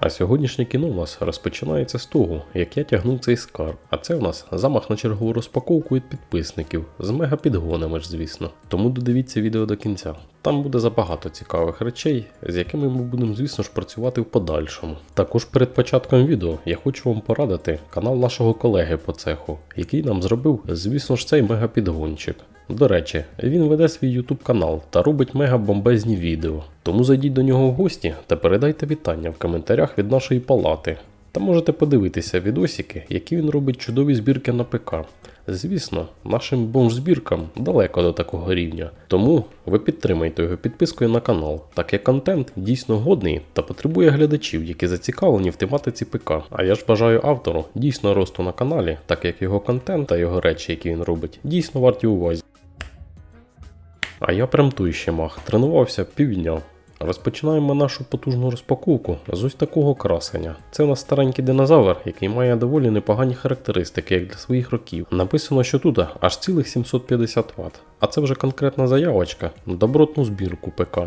А сьогоднішнє кіно у нас розпочинається з того, як я тягнув цей скарб. А це у нас замах на чергову розпаковку від підписників з мегапідгонами ж, звісно. Тому додивіться відео до кінця. Там буде забагато цікавих речей, з якими ми будемо, звісно ж, працювати в подальшому. Також перед початком відео я хочу вам порадити канал нашого колеги по цеху, який нам зробив, звісно ж, цей мегапідгончик. До речі, він веде свій YouTube канал та робить мега бомбезні відео. Тому зайдіть до нього в гості та передайте вітання в коментарях від нашої палати. Та можете подивитися відосики, які він робить чудові збірки на ПК. Звісно, нашим бомж-збіркам далеко до такого рівня, тому ви підтримайте його підпискою на канал, так як контент дійсно годний та потребує глядачів, які зацікавлені в тематиці ПК. А я ж бажаю автору дійсно росту на каналі, так як його контент та його речі, які він робить, дійсно варті уваги. А я прям той ще мах, тренувався півдня. Розпочинаємо нашу потужну розпаковку з ось такого красення. Це у нас старенький динозавр, який має доволі непогані характеристики, як для своїх років. Написано, що тут аж цілих 750 Вт. А це вже конкретна заявочка на добротну збірку ПК.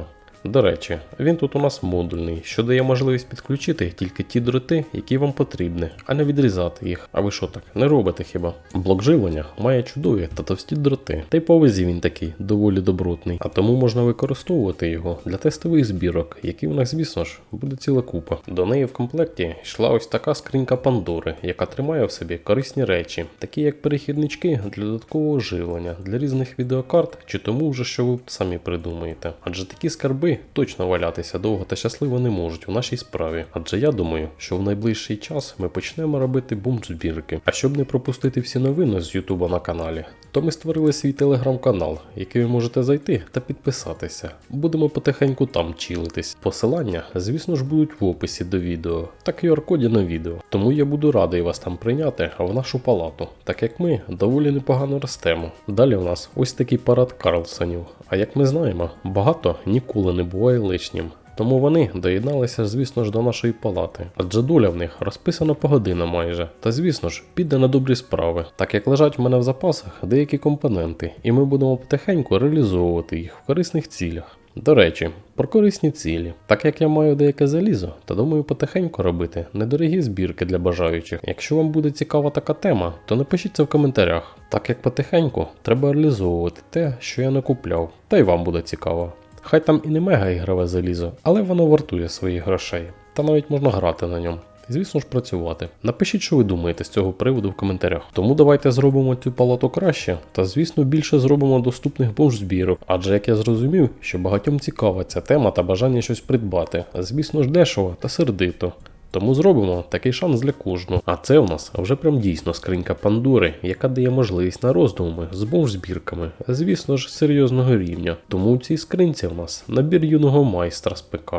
До речі, він тут у нас модульний, що дає можливість підключити тільки ті дроти, які вам потрібні, а не відрізати їх. А ви що так, не робите хіба? Блок живлення має чудові та товсті дроти. Та й по він такий доволі добротний, а тому можна використовувати його для тестових збірок, які в нас, звісно ж, буде ціла купа. До неї в комплекті йшла ось така скринька Пандори, яка тримає в собі корисні речі, такі як перехіднички для додаткового живлення, для різних відеокарт, чи тому вже що ви самі придумаєте. Адже такі скарби точно валятися довго та щасливо не можуть у нашій справі. Адже я думаю, що в найближчий час ми почнемо робити бум збірки. А щоб не пропустити всі новини з Ютуба на каналі, то ми створили свій телеграм-канал, який ви можете зайти та підписатися. Будемо потихеньку там чилитись. Посилання, звісно ж, будуть в описі до відео, та QR-коді на відео. Тому я буду радий вас там прийняти в нашу палату, так як ми доволі непогано ростемо. Далі у нас ось такий парад Карлсонів. А як ми знаємо, багато ніколи не буває лишнім. Тому вони доєдналися, звісно ж, до нашої палати, адже доля в них розписана погодина майже. Та звісно ж, піде на добрі справи, так як лежать в мене в запасах деякі компоненти, і ми будемо потихеньку реалізовувати їх в корисних цілях. До речі, про корисні цілі. Так як я маю деяке залізо, то думаю потихеньку робити недорогі збірки для бажаючих. Якщо вам буде цікава така тема, то напишіть це в коментарях. Так як потихеньку треба реалізовувати те, що я не купляв, та й вам буде цікаво. Хай там і не мега ігрове залізо, але воно вартує своїх грошей, та навіть можна грати на ньому. І, Звісно ж, працювати. Напишіть, що ви думаєте з цього приводу в коментарях. Тому давайте зробимо цю палату краще, та звісно більше зробимо доступних бомж-збірок, адже як я зрозумів, що багатьом цікава ця тема та бажання щось придбати. Звісно ж, дешево та сердито. Тому зробимо такий шанс для кожного. А це у нас вже прям дійсно скринька Пандори, яка дає можливість на роздуми з бомж-збірками, звісно ж, серйозного рівня. Тому у цій скринці у нас набір юного майстра з ПК.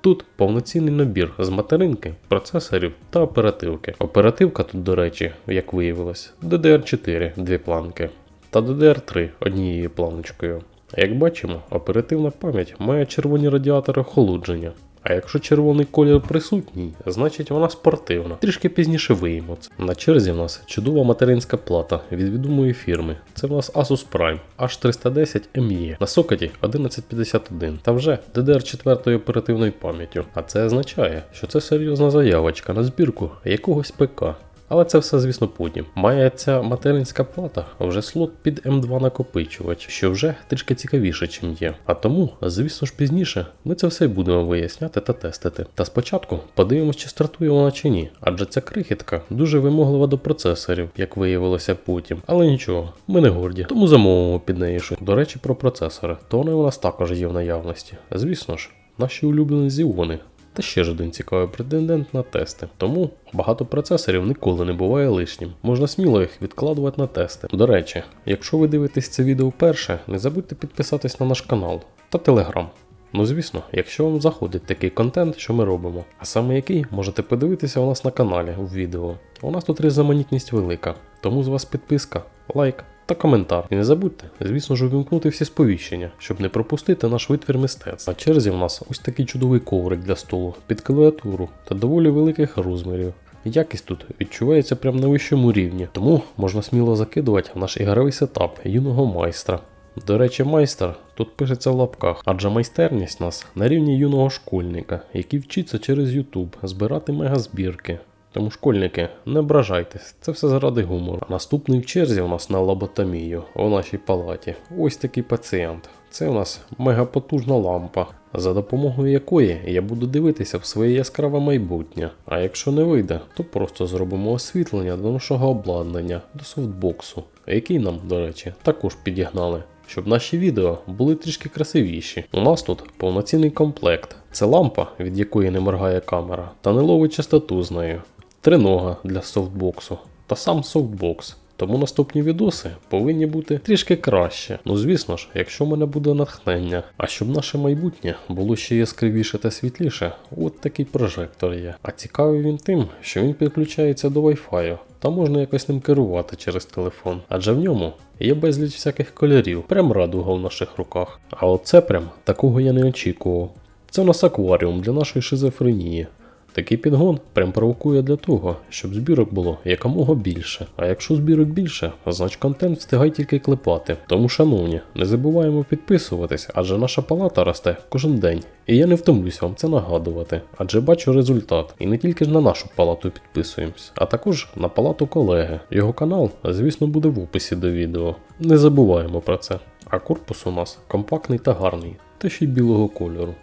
Тут повноцінний набір з материнки, процесорів та оперативки. Оперативка тут, до речі, як виявилось, DDR4 дві планки та DDR3 однією планочкою. Як бачимо, оперативна пам'ять має червоні радіатори охолодження. А якщо червоний колір присутній, значить вона спортивна. Трішки пізніше виїмо це. На черзі в нас чудова материнська плата від відомої фірми. Це в нас Asus Prime H310 ME на сокеті 1151 та вже DDR4 оперативною пам'яттю. А це означає, що це серйозна заявочка на збірку якогось ПК. Але це все, звісно, потім. Має ця материнська плата вже слот під М2 накопичувач, що вже трішки цікавіше, чим є. А тому, звісно ж, пізніше ми це все будемо виясняти та тестити. Та спочатку подивимось, чи стартує вона чи ні, адже ця крихітка дуже вимоглива до процесорів, як виявилося потім. Але нічого, ми не горді, тому замовимо під неї. щось. До речі, про процесори, то вони у нас також є в наявності. Звісно ж, наші улюблені зіони. Та ще ж один цікавий претендент на тести. Тому багато процесорів ніколи не буває лишнім. Можна сміло їх відкладувати на тести. До речі, якщо ви дивитесь це відео вперше, не забудьте підписатись на наш канал та телеграм. Ну звісно, якщо вам заходить такий контент, що ми робимо, а саме який можете подивитися у нас на каналі у відео. У нас тут різноманітність велика, тому з вас підписка, лайк та коментар. І не забудьте, звісно ж, увімкнути всі сповіщення, щоб не пропустити наш витвір мистецтва. На черзі в нас ось такий чудовий коврик для столу під клавіатуру та доволі великих розмірів. Якість тут відчувається прямо на вищому рівні, тому можна сміло закидувати в наш ігровий сетап юного майстра. До речі, майстер тут пишеться в лапках, адже майстерність нас на рівні юного школьника, який вчиться через YouTube збирати мегазбірки. Тому школьники, не ображайтесь, це все заради гумору. Наступний в черзі у нас на лоботомію у нашій палаті. Ось такий пацієнт. Це у нас мегапотужна лампа, за допомогою якої я буду дивитися в своє яскраве майбутнє. А якщо не вийде, то просто зробимо освітлення до нашого обладнання, до софтбоксу, який нам, до речі, також підігнали. Щоб наші відео були трішки красивіші. У нас тут повноцінний комплект. Це лампа, від якої не моргає камера, та не ловить частоту з нею. Тринога для софтбоксу та сам софтбокс. Тому наступні відоси повинні бути трішки краще. Ну звісно ж, якщо в мене буде натхнення. А щоб наше майбутнє було ще яскравіше та світліше, от такий прожектор є. А цікавий він тим, що він підключається до Wi-Fi. Та можна якось ним керувати через телефон, адже в ньому є безліч всяких кольорів, прям радуга в наших руках. А оце прям такого я не очікував. Це у нас акваріум для нашої шизофренії. Такий підгон прям провокує для того, щоб збірок було якомога більше. А якщо збірок більше, значить контент встигай тільки клепати. Тому, шановні, не забуваємо підписуватись, адже наша палата росте кожен день. І я не втомлюсь вам це нагадувати, адже бачу результат. І не тільки ж на нашу палату підписуємось, а також на палату колеги. Його канал, звісно, буде в описі до відео. Не забуваємо про це. А корпус у нас компактний та гарний, та ще й білого кольору.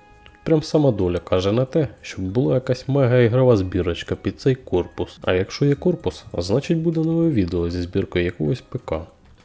Прям сама доля каже на те, щоб була якась мега ігрова збірочка під цей корпус. А якщо є корпус, значить буде нове відео зі збіркою якогось ПК.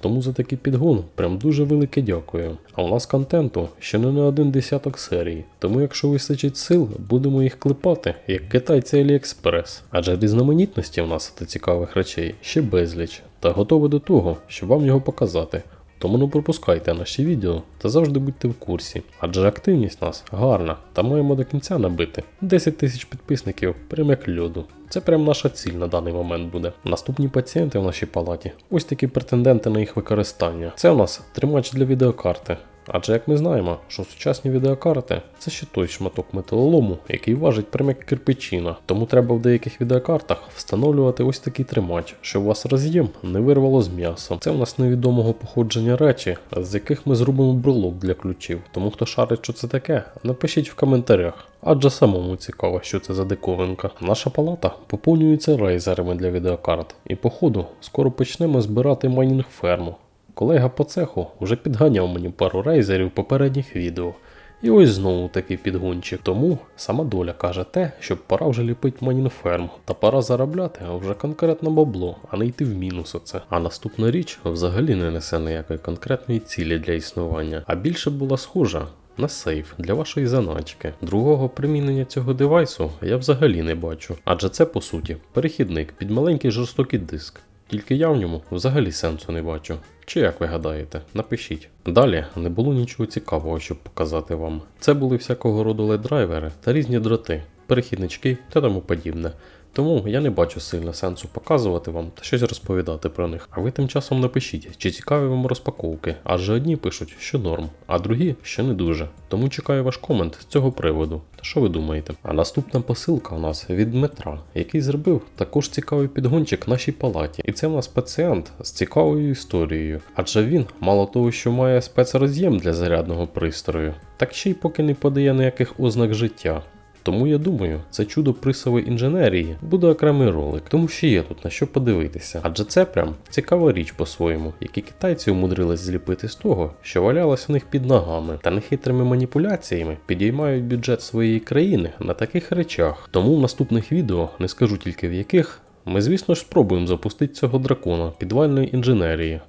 Тому за такий підгон прям дуже велике дякую. А у нас контенту ще не на один десяток серій. Тому якщо вистачить сил, будемо їх клепати, як китайці Аліекспрес. Адже різноманітності в нас та цікавих речей ще безліч, та готовий до того, щоб вам його показати. Тому не пропускайте наші відео та завжди будьте в курсі, адже активність нас гарна та маємо до кінця набити 10 тисяч підписників прям як льоду. Це прям наша ціль на даний момент буде. Наступні пацієнти в нашій палаті ось такі претенденти на їх використання. Це у нас тримач для відеокарти. Адже як ми знаємо, що сучасні відеокарти це ще той шматок металолому, який важить прямо як кирпичина. Тому треба в деяких відеокартах встановлювати ось такий тримач, щоб вас роз'єм не вирвало з м'ясом. Це у нас невідомого походження речі, з яких ми зробимо брелок для ключів. Тому хто шарить, що це таке, напишіть в коментарях. Адже самому цікаво, що це за диковинка. Наша палата поповнюється рейзерами для відеокарт, і походу скоро почнемо збирати майнінг ферму. Колега по цеху вже підганяв мені пару рейзерів попередніх відео. І ось знову такий підгончик. Тому сама доля каже те, що пора вже ліпити маніферм, та пора заробляти вже конкретно бабло, а не йти в мінус оце. А наступна річ взагалі не несе ніякої конкретної цілі для існування, а більше була схожа. На сейф для вашої заначки. Другого примінення цього девайсу я взагалі не бачу, адже це по суті перехідник під маленький жорстокий диск. Тільки я в ньому взагалі сенсу не бачу. Чи як ви гадаєте? Напишіть. Далі не було нічого цікавого, щоб показати вам. Це були всякого роду лед-драйвери та різні дроти, перехіднички та тому подібне. Тому я не бачу сильно сенсу показувати вам та щось розповідати про них. А ви тим часом напишіть, чи цікаві вам розпаковки, адже одні пишуть, що норм, а другі, що не дуже. Тому чекаю ваш комент з цього приводу. Та що ви думаєте? А наступна посилка у нас від Дмитра, який зробив також цікавий підгончик нашій палаті. І це у нас пацієнт з цікавою історією, адже він, мало того, що має спецроз'єм для зарядного пристрою, так ще й поки не подає ніяких ознак життя. Тому я думаю, це чудо присової інженерії буде окремий ролик, тому що є тут на що подивитися. Адже це прям цікава річ по-своєму, які китайці умудрились зліпити з того, що валялось у них під ногами, та нехитрими маніпуляціями підіймають бюджет своєї країни на таких речах. Тому в наступних відео не скажу тільки в яких. Ми, звісно ж, спробуємо запустити цього дракона підвальної інженерії.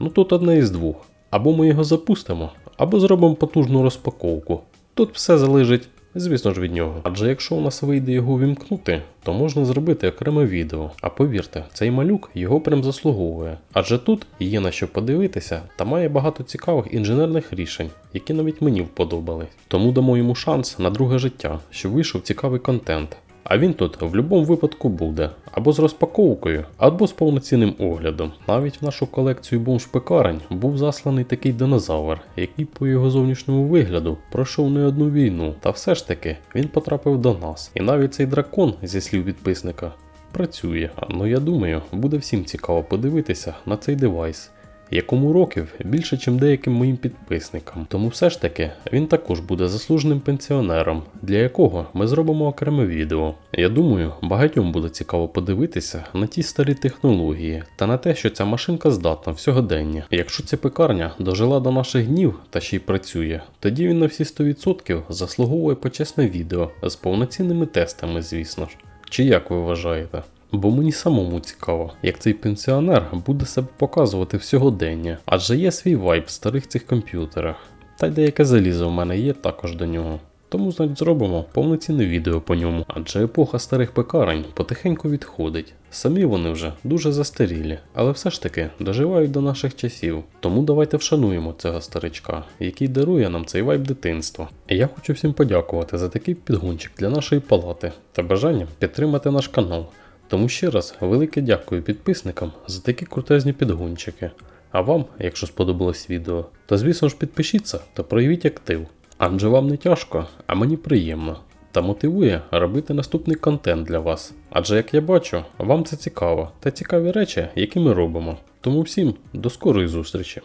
Ну тут одне із двох. Або ми його запустимо, або зробимо потужну розпаковку. Тут все залежить Звісно ж від нього. Адже якщо у нас вийде його вімкнути, то можна зробити окреме відео. А повірте, цей малюк його прям заслуговує. Адже тут є на що подивитися та має багато цікавих інженерних рішень, які навіть мені вподобались. Тому дамо йому шанс на друге життя, щоб вийшов цікавий контент. А він тут в будь-якому випадку буде або з розпаковкою, або з повноцінним оглядом. Навіть в нашу колекцію бомж-пекарень був засланий такий динозавр, який по його зовнішньому вигляду пройшов не одну війну, та все ж таки він потрапив до нас. І навіть цей дракон, зі слів підписника, працює. Ну я думаю, буде всім цікаво подивитися на цей девайс. Якому років більше, ніж деяким моїм підписникам. Тому все ж таки він також буде заслуженим пенсіонером, для якого ми зробимо окреме відео. Я думаю, багатьом буде цікаво подивитися на ті старі технології та на те, що ця машинка здатна в сьогодення. Якщо ця пекарня дожила до наших днів та ще й працює, тоді він на всі 100% заслуговує почесне відео з повноцінними тестами, звісно ж. Чи як ви вважаєте? Бо мені самому цікаво, як цей пенсіонер буде себе показувати в сьогодення, адже є свій вайб в старих цих комп'ютерах. Та й деяке залізо в мене є також до нього. Тому, значить, зробимо повноцінне відео по ньому, адже епоха старих пекарень потихеньку відходить. Самі вони вже дуже застарілі, але все ж таки доживають до наших часів. Тому давайте вшануємо цього старичка, який дарує нам цей вайб дитинства. Я хочу всім подякувати за такий підгончик для нашої палати та бажанням підтримати наш канал. Тому ще раз велике дякую підписникам за такі крутезні підгончики. А вам, якщо сподобалось відео, то звісно ж підпишіться та проявіть актив. Адже вам не тяжко, а мені приємно. Та мотивує робити наступний контент для вас. Адже як я бачу, вам це цікаво та цікаві речі, які ми робимо. Тому всім до скорої зустрічі!